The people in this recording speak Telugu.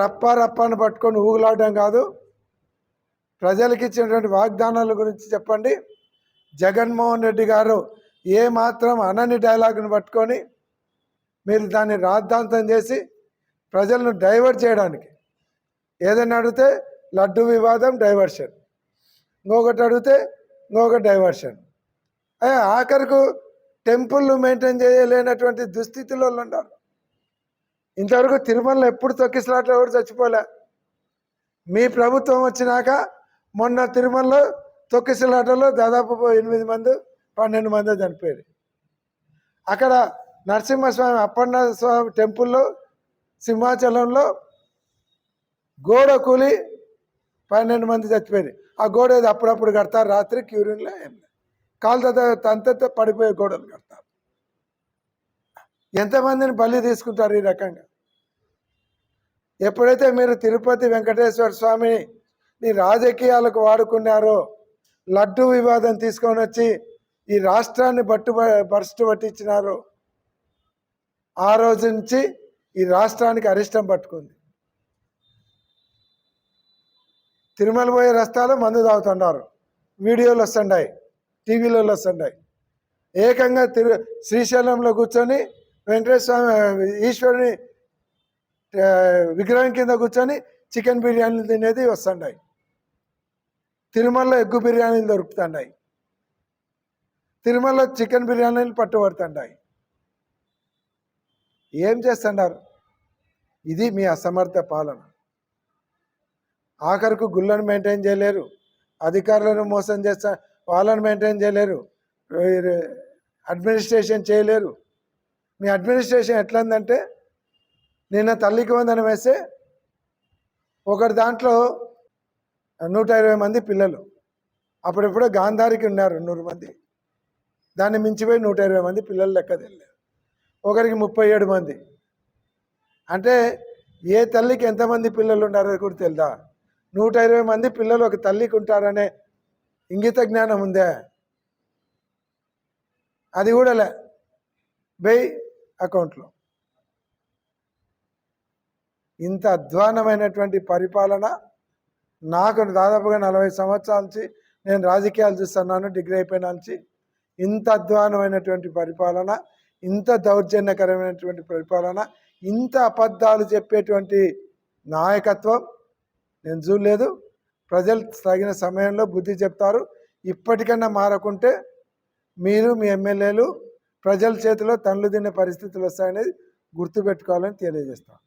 రప్ప పట్టుకొని ఊగులాడడం కాదు. ప్రజలకు ఇచ్చినటువంటి వాగ్దానాల గురించి చెప్పండి. జగన్మోహన్ రెడ్డి గారు ఏ మాత్రం అనని డైలాగును పట్టుకొని మీరు దాన్ని రాద్ధాంతం చేసి ప్రజలను డైవర్ట్ చేయడానికి. ఏదైనా అడిగితే లడ్డు వివాదం డైవర్షన్. ఇంకొకటి అడిగితే ఇంకొక డైవర్షన్. అయ్యా టెంపుల్ మెయింటైన్ చేయలేనటువంటి దుస్థితిలో ఉన్నారు ఇంతవరకు తిరుమలలో ఎప్పుడు తొక్కిసలాట్లో ఎవరు చచ్చిపోలే. మీ ప్రభుత్వం వచ్చినాక మొన్న తిరుమలలో తొక్కిసలాటలో దాదాపు ఎనిమిది మంది పన్నెండు మంది చనిపోయారు. అక్కడ నరసింహస్వామి అప్పన్న స్వామి టెంపుల్లో సింహాచలంలో గోడ కూలి పన్నెండు మంది చచ్చిపోయింది ఆ గోడ అప్పుడప్పుడు కడతారు రాత్రి క్యూరింగ్లో ఏం లేదు. కాలు తంత పడిపోయే గోడలు కడతారు. ఎంతమందిని బలి తీసుకుంటారు ఈ రకంగా? ఎప్పుడైతే మీరు తిరుపతి వెంకటేశ్వర స్వామిని మీ రాజకీయాలకు వాడుకున్నారో లడ్డు వివాదం తీసుకొని వచ్చి ఈ రాష్ట్రాన్ని బట్టు బరుస్తు పట్టించినారో ఆ రోజు నుంచి ఈ రాష్ట్రానికి అరిష్టం పట్టుకుంది. తిరుమల పోయే రస్తాలో మందు తాగుతున్నారు. వీడియోలు వస్తుంటాయి టీవీలలో వస్తుంటాయి ఏకంగా తిరు శ్రీశైలంలో కూర్చొని వెంకటేశ్వర స్వామి ఈశ్వరుని విగ్రహం కింద కూర్చొని చికెన్ బిర్యానీలు తినేది వస్తుండాయి. తిరుమలలో ఎగ్గు బిర్యానీలు దొరుకుతుంటాయి తిరుమలలో చికెన్ బిర్యానీలు పట్టుబడుతుంటాయి ఏం చేస్తున్నారు ఇది మీ అసమర్థ పాలన. ఆఖరుకు గుళ్ళను మెయింటైన్ చేయలేరు. అధికారులను మోసం చేస్తా వాళ్ళను మెయింటైన్ చేయలేరు. అడ్మినిస్ట్రేషన్ చేయలేరు. మీ అడ్మినిస్ట్రేషన్ ఎట్లందంటే నిన్న తల్లికి వందనం వేస్తే ఒకటి దాంట్లో నూట ఇరవై మంది పిల్లలు. అప్పుడెప్పుడో గాంధారికి ఉన్నారు నూరు మంది. దాన్ని మించిపోయి నూట ఇరవై మంది పిల్లలు లెక్క తెలియదు ఒకరికి ముప్పై ఏడు మంది. అంటే ఏ తల్లికి ఎంతమంది పిల్లలు ఉన్నారో కూడా తెలుదా? నూట ఇరవై మంది పిల్లలు ఒక తల్లికి ఉంటారనే ఇంగిత జ్ఞానం ఉందే? అది కూడా లే. బై అకౌంట్లో. ఇంత అధ్వానమైనటువంటి పరిపాలన నాకు దాదాపుగా నలభై సంవత్సరాల నుంచి నేను రాజకీయాలు చూస్తున్నాను డిగ్రీ అయిపోయిన నుంచి. ఇంత అధ్వానమైనటువంటి పరిపాలన ఇంత దౌర్జన్యకరమైనటువంటి పరిపాలన ఇంత అబద్ధాలు చెప్పేటువంటి నాయకత్వం నేను చూడలేదు. ప్రజలు తగిన సమయంలో బుద్ధి చెప్తారు. ఇప్పటికన్నా మారకుంటే మీరు మీ ఎమ్మెల్యేలు ప్రజల చేతిలో తండ్లు తినే పరిస్థితులు వస్తాయనేది గుర్తుపెట్టుకోవాలని తెలియజేస్తాను